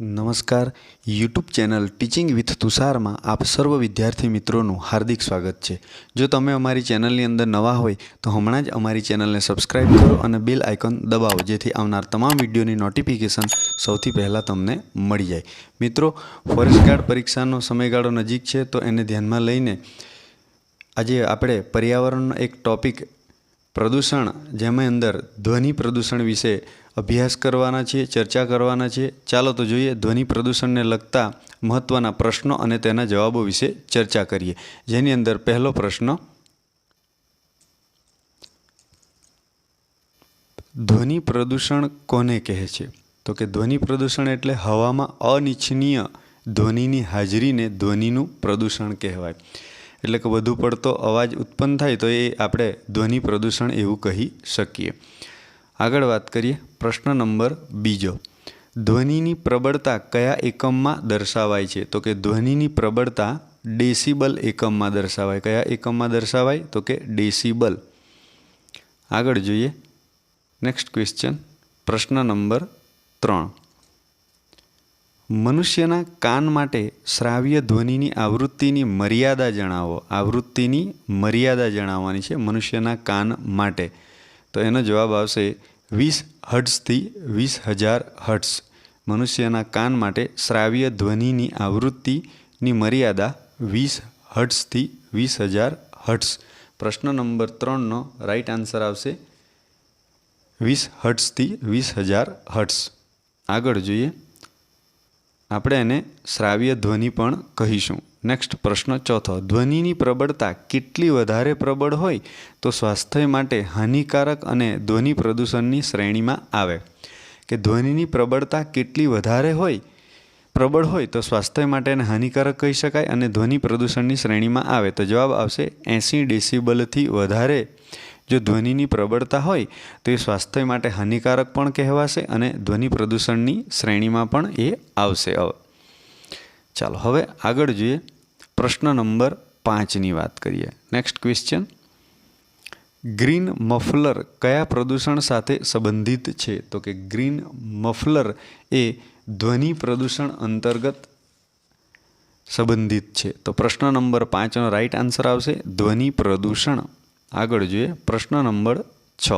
નમસ્કાર. YouTube channel teaching with તુષારમાં આપ સર્વ વિદ્યાર્થી મિત્રોનું હાર્દિક સ્વાગત છે. જો તમે અમારી ચેનલની અંદર નવા હોય, તો હમણાં જ અમારી ચેનલને સબસ્ક્રાઈબ કરો અને બેલ આઇકન દબાવો, જેથી આવનાર તમામ વિડીયોની નોટિફિકેશન સૌથી પહેલાં તમને મળી જાય. મિત્રો, ફોરેસ્ટ ગાર્ડ પરીક્ષાનો સમયગાળો નજીક છે, તો એને ધ્યાનમાં લઈને આજે આપણે પર્યાવરણનો એક ટોપિક, પ્રદૂષણ, જેમાં અંદર ધ્વનિ પ્રદૂષણ વિશે અભ્યાસ કરવાના છીએ, ચર્ચા કરવાના છીએ. ચાલો તો જોઈએ ધ્વનિ પ્રદૂષણને લગતા મહત્ત્વના પ્રશ્નો અને તેના જવાબો વિશે ચર્ચા કરીએ. જેની અંદર પહેલો પ્રશ્ન, ધ્વનિ પ્રદૂષણ કોને કહે છે? તો કે ધ્વનિ પ્રદૂષણ એટલે હવામાં અનિચ્છનીય ધ્વનિની હાજરીને ધ્વનિનું પ્રદૂષણ કહેવાય. એટલે કે વધુ પડતો અવાજ ઉત્પન્ન થાય તો એ આપણે ધ્વનિ પ્રદૂષણ એવું કહી શકીએ. આગળ વાત કરીએ. પ્રશ્ન નંબર બીજો. ધ્વનિની પ્રબળતા કયા એકમમાં દર્શાવાય છે? તો કે ધ્વનિની પ્રબળતા ડેસિબલ એકમમાં દર્શાવાય. કયા એકમમાં દર્શાવાય? તો કે ડેસિબલ. આગળ જોઈએ. Next question. પ્રશ્ન નંબર ત્રણ. મનુષ્યના કાન માટે શ્રાવ્ય ધ્વનિની આવૃત્તિની મર્યાદા જણાવો. આવૃત્તિની મર્યાદા જણાવવાની છે મનુષ્યના કાન માટે. તો એનો જવાબ આવશે વીસ હર્ટ્સથી વીસ હજાર હર્ટ્સ મનુષ્યના કાન માટે શ્રાવ્ય ધ્વનિની આવૃત્તિની મર્યાદા વીસ હર્ટ્સથી વીસ હજાર હર્ટ્સ પ્રશ્ન નંબર ત્રણનો રાઈટ આન્સર આવશે વીસ હર્ટ્સથી વીસ હજાર હર્ટ્સ આગળ જોઈએ. આપણે એને શ્રાવ્ય ધ્વનિ પણ કહીશું. નેક્સ્ટ પ્રશ્ન ચોથો. ધ્વનિની પ્રબળતા કેટલી વધારે પ્રબળ હોય તો સ્વાસ્થ્ય માટે હાનિકારક અને ધ્વનિ પ્રદૂષણની શ્રેણીમાં આવે. કે ધ્વનિની પ્રબળતા કેટલી વધારે હોય, પ્રબળ હોય તો સ્વાસ્થ્ય માટે એને હાનિકારક કહી શકાય અને ધ્વનિ પ્રદૂષણની શ્રેણીમાં આવે. તો જવાબ આવશે એંસી ડેસિબલથી વધારે જો ધ્વનિની પ્રબળતા હોય, તો એ સ્વાસ્થ્ય માટે હાનિકારક પણ કહેવાશે અને ધ્વનિ પ્રદૂષણની શ્રેણીમાં પણ એ આવશે હવે ચાલો, હવે આગળ જોઈએ પ્રશ્ન નંબર પાંચની વાત કરીએ. નેક્સ્ટ ક્વેશ્ચન ગ્રીન મફલર કયા પ્રદૂષણ સાથે સંબંધિત છે? તો કે ગ્રીન મફલર એ ધ્વનિ પ્રદૂષણ અંતર્ગત સંબંધિત છે. તો પ્રશ્ન નંબર પાંચનો રાઈટ આન્સર આવશે ધ્વનિ પ્રદૂષણ. આગળ જોઈએ પ્રશ્ન નંબર છ.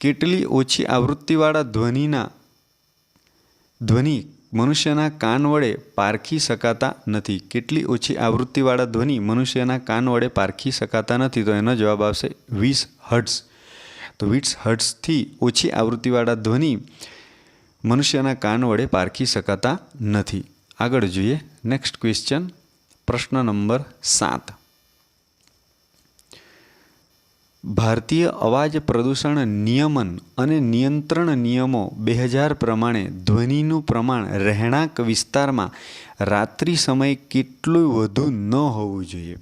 કેટલી ઓછી આવૃત્તિવાળા ધ્વનિના ધ્વનિ મનુષ્યના કાન વડે પારખી શકાતા નથી? કેટલી ઓછી આવૃત્તિવાળા ધ્વનિ મનુષ્યના કાન વડે પારખી શકાતા નથી? તો એનો જવાબ આવશે વીસ હર્ટ્સ તો વીસ હર્ટ્સથી ઓછી આવૃત્તિવાળા ધ્વનિ મનુષ્યના કાન વડે પારખી શકાતા નથી. આગળ જોઈએ નેક્સ્ટ ક્વેશ્ચન. પ્રશ્ન નંબર સાત. ભારતીય અવાજ પ્રદૂષણ નિયમન અને નિયંત્રણ નિયમો બે હજાર પ્રમાણે ધ્વનિનું પ્રમાણ રહેણાંક વિસ્તારમાં રાત્રિ સમયે કેટલું વધુ ન હોવું જોઈએ.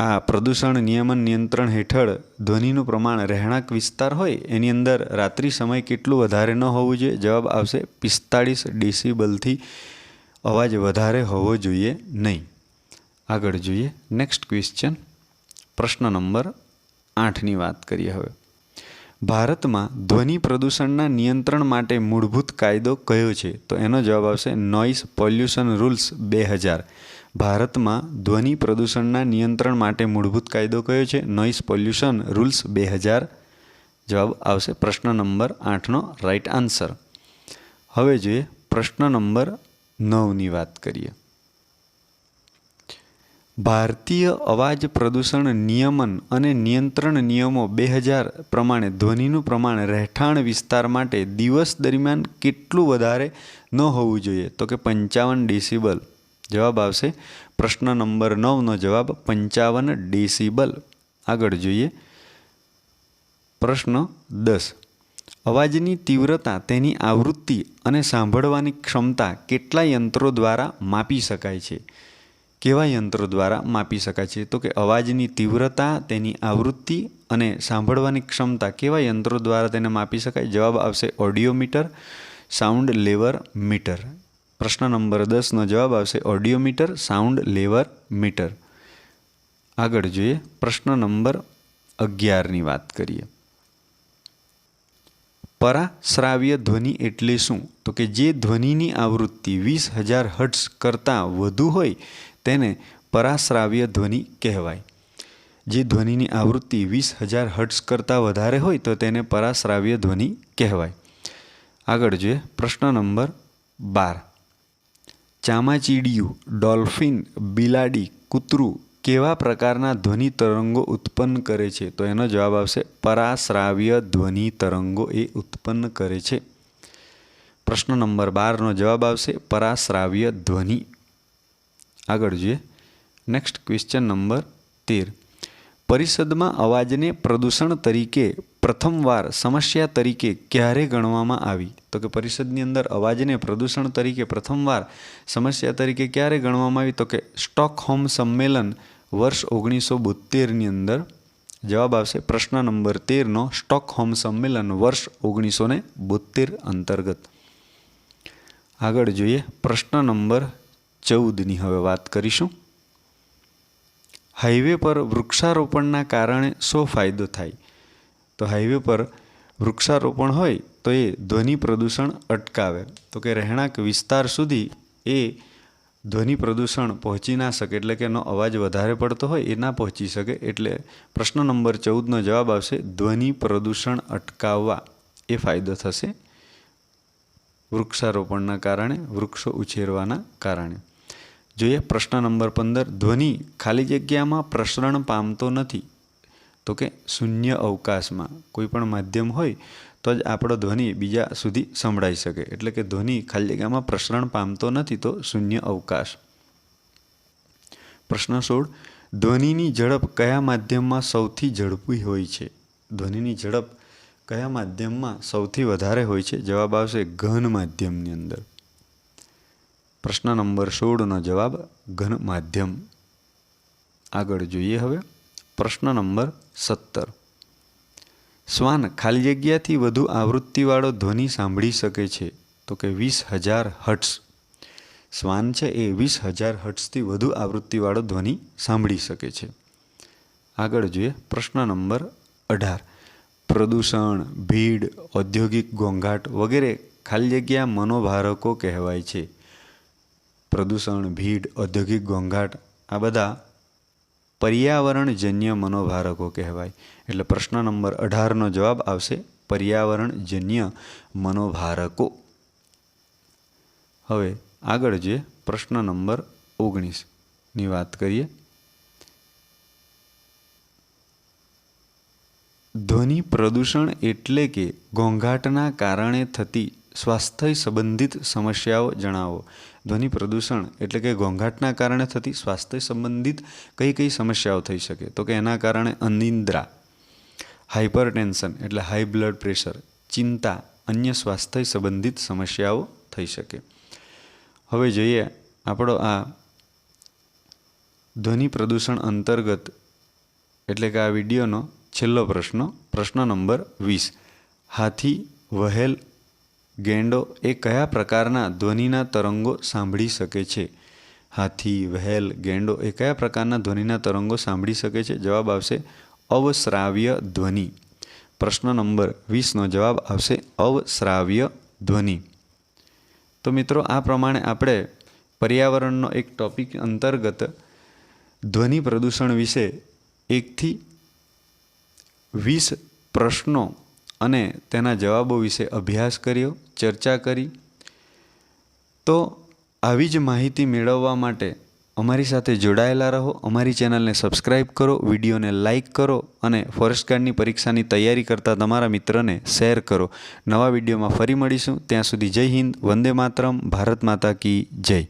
આ પ્રદૂષણ નિયમન નિયંત્રણ હેઠળ ધ્વનિનું પ્રમાણ રહેણાંક વિસ્તાર હોય, એની અંદર રાત્રિ સમય કેટલું વધારે ન હોવું જોઈએ? જવાબ આવશે, પિસ્તાળીસ ડેસિબલથી અવાજ વધારે હોવો જોઈએ નહીં. આગળ જોઈએ, નેક્સ્ટ ક્વેશ્ચન. પ્રશ્ન નંબર આઠની વાત કરીએ હવે. ભારતમાં ધ્વનિ પ્રદૂષણના નિયંત્રણ માટે મૂળભૂત કાયદો કયો છે? તો એનો જવાબ આવશે નોઇસ પોલ્યુશન રૂલ્સ બે હજાર ભારતમાં ધ્વનિ પ્રદૂષણના નિયંત્રણ માટે મૂળભૂત કાયદો કયો છે? નોઇસ પોલ્યુશન રૂલ્સ બે હજાર જવાબ આવશે પ્રશ્ન નંબર આઠનો રાઈટ આન્સર હવે જોઈએ પ્રશ્ન નંબર નવની વાત કરીએ. ભારતીય અવાજ પ્રદૂષણ નિયમન અને નિયંત્રણ નિયમો બે હજાર પ્રમાણે ધ્વનિનું પ્રમાણ રહેઠાણ વિસ્તાર માટે દિવસ દરમિયાન કેટલું વધારે ન હોવું જોઈએ? તો કે પંચાવન ડેસિબલ. જવાબ આવશે. પ્રશ્ન નંબર નવનો જવાબ પંચાવન ડેસિબલ. આગળ જોઈએ. પ્રશ્ન દસ. અવાજની તીવ્રતા તેની આવૃત્તિ અને સાંભળવાની ક્ષમતા કેટલા યંત્રો દ્વારા માપી શકાય છે? કેવા યંત્રો દ્વારા માપી શકાય છે? તો કે અવાજની તીવ્રતા, તેની આવૃત્તિ અને સાંભળવાની ક્ષમતા કેવા યંત્રો દ્વારા તેને માપી શકાય? જવાબ આવશે ઓડિયોમીટર સાઉન્ડ લેવર મીટર. પ્રશ્ન નંબર દસનો જવાબ આવશે ઓડિયોમીટર સાઉન્ડ લેવર મીટર. આગળ જોઈએ પ્રશ્ન નંબર અગિયારની વાત કરીએ. પરાશ્રાવ્ય ધ્વનિ એટલે શું? તો કે જે ધ્વનિની આવૃત્તિ વીસ હજાર હર્ટ્સ કરતાં વધુ હોય તેને પરાશ્રાવ્ય ધ્વનિ કહેવાય. જે ધ્વનિની આવૃત્તિ વીસ હજાર હર્ટ્સ કરતાં વધારે હોય તો તેને પરાશ્રાવ્ય ધ્વનિ કહેવાય. આગળ જોઈએ પ્રશ્ન નંબર બાર. ચામાચીડિયું, ડોલ્ફિન, બિલાડી, કૂતરું કેવા પ્રકારના ધ્વનિ તરંગો ઉત્પન્ન કરે છે? તો એનો જવાબ આવશે પરાશ્રાવ્ય ધ્વનિ તરંગો એ ઉત્પન્ન કરે છે. પ્રશ્ન નંબર બારનો જવાબ આવશે પરાશ્રાવ્ય ધ્વનિ આગળ જોઈએ નેક્સ્ટ ક્વેશ્ચન નંબર તેર. પરિષદમાં અવાજને પ્રદૂષણ તરીકે પ્રથમવાર સમસ્યા તરીકે ક્યારે ગણવામાં આવી? તો કે પરિષદની અંદર અવાજને પ્રદૂષણ તરીકે પ્રથમવાર સમસ્યા તરીકે ક્યારે ગણવામાં આવી? તો કે સ્ટોકહોમ સંમેલન વર્ષ ઓગણીસો બોતેરની અંદર જવાબ આવશે પ્રશ્ન નંબર તેરનો, સ્ટોકહોમ સંમેલન વર્ષ ઓગણીસો ને બોતેર અંતર્ગત. આગળ જોઈએ પ્રશ્ન નંબર ચૌદની હવે વાત કરીશું. હાઈવે પર વૃક્ષારોપણના કારણે શો ફાયદો થાય? તો હાઈવે પર વૃક્ષારોપણ હોય તો એ ધ્વનિ પ્રદૂષણ અટકાવે. તો કે રહેણાંક વિસ્તાર સુધી એ ધ્વનિ પ્રદૂષણ પહોંચી ના શકે, એટલે કે એનો અવાજ વધારે પડતો હોય એ ના પહોંચી શકે. એટલે પ્રશ્ન નંબર ચૌદનો જવાબ આવશે, ધ્વનિ પ્રદૂષણ અટકાવવા એ ફાયદો થશે વૃક્ષારોપણના કારણે, વૃક્ષો ઉછેરવાના કારણે. જોઈએ, પ્રશ્ન નંબર પંદર, ધ્વનિ ખાલી જગ્યામાં પ્રસરણ પામતો નથી. તો કે શૂન્ય અવકાશમાં. કોઈ પણ માધ્યમ હોય તો જ આપણો ધ્વનિ બીજા સુધી સંભળાઈ શકે. એટલે કે ધ્વનિ ખાલી જગ્યામાં પ્રસરણ પામતો નથી તો શૂન્ય અવકાશ. પ્રશ્ન સોળ, ધ્વનિની ઝડપ કયા માધ્યમમાં સૌથી ઝડપી હોય છે? ધ્વનિની ઝડપ કયા માધ્યમમાં સૌથી વધારે હોય છે? જવાબ આવશે ઘન માધ્યમની અંદર. પ્રશ્ન નંબર સોળનો જવાબ ઘન માધ્યમ આગળ જોઈએ હવે પ્રશ્ન નંબર સત્તર. શ્વાન ખાલી જગ્યાથી વધુ આવૃત્તિવાળો ધ્વનિ સાંભળી શકે છે, તો કે વીસ હજાર હર્ટ્સ શ્વાન છે એ વીસ હજાર હર્ટ્સથી વધુ આવૃત્તિવાળો ધ્વનિ સાંભળી શકે છે. આગળ જોઈએ પ્રશ્ન નંબર અઢાર. પ્રદૂષણ, ભીડ, ઔદ્યોગિક ઘોંઘાટ વગેરે ખાલી જગ્યા મનોભારકો કહેવાય છે. પ્રદૂષણ, ભીડ, ઔદ્યોગિક ઘોંઘાટ, આ બધા પર્યાવરણજન્ય મનોભારકો કહેવાય. એટલે પ્રશ્ન નંબર અઢારનો જવાબ આવશે, પર્યાવરણજન્ય મનોભારકો. હવે આગળ જે પ્રશ્ન નંબર ઓગણીસની વાત કરીએ. ધ્વનિ પ્રદૂષણ એટલે કે ઘોંઘાટના કારણે થતી સ્વાસ્થ્ય સંબંધિત સમસ્યાઓ જણાવો. ધ્વનિ પ્રદૂષણ એટલે કે ઘોંઘાટના કારણે થતી સ્વાસ્થ્ય સંબંધિત કઈ કઈ સમસ્યાઓ થઈ શકે? તો કે એના કારણે અનિંદ્રા હાઇપર ટેન્શન એટલે હાઈ બ્લડ પ્રેશર, ચિંતા, અન્ય સ્વાસ્થ્ય સંબંધિત સમસ્યાઓ થઈ શકે. હવે જોઈએ આપણો આ ધ્વનિ પ્રદૂષણ અંતર્ગત એટલે કે આ વિડીયોનો છેલ્લો પ્રશ્ન પ્રશ્ન નંબર વીસ. હાથી, વહેલ ગેંડો એ કયા પ્રકારના ધ્વનિના તરંગો સાંભળી શકે છે? હાથી, વહેલ, ગેંડો એ કયા પ્રકારના ધ્વનિના તરંગો સાંભળી શકે છે? જવાબ આવશે અવશ્રાવ્ય ધ્વનિ. પ્રશ્ન નંબર વીસનો જવાબ આવશે અવશ્રાવ્ય ધ્વનિ. તો મિત્રો, આ પ્રમાણે આપણે પર્યાવરણનો એક ટોપિક અંતર્ગત ધ્વનિ પ્રદૂષણ વિશે એકથી વીસ પ્રશ્નો અને તેના જવાબો વિશે અભ્યાસ કર્યો, ચર્ચા કરી. તો આવી જ માહિતી મેળવવા માટે અમારી સાથે જોડાયેલા રહો. અમારી ચેનલને સબસ્ક્રાઈબ કરો, વિડીયોને લાઇક કરો અને ફોરેસ્ટ ગાર્ડની પરીક્ષાની તૈયારી કરતા તમારા મિત્રને શેર કરો. નવા વિડીયોમાં ફરી મળીશું. ત્યાં સુધી જય હિન્દ, વંદે માતરમ, ભારત માતા કી જય.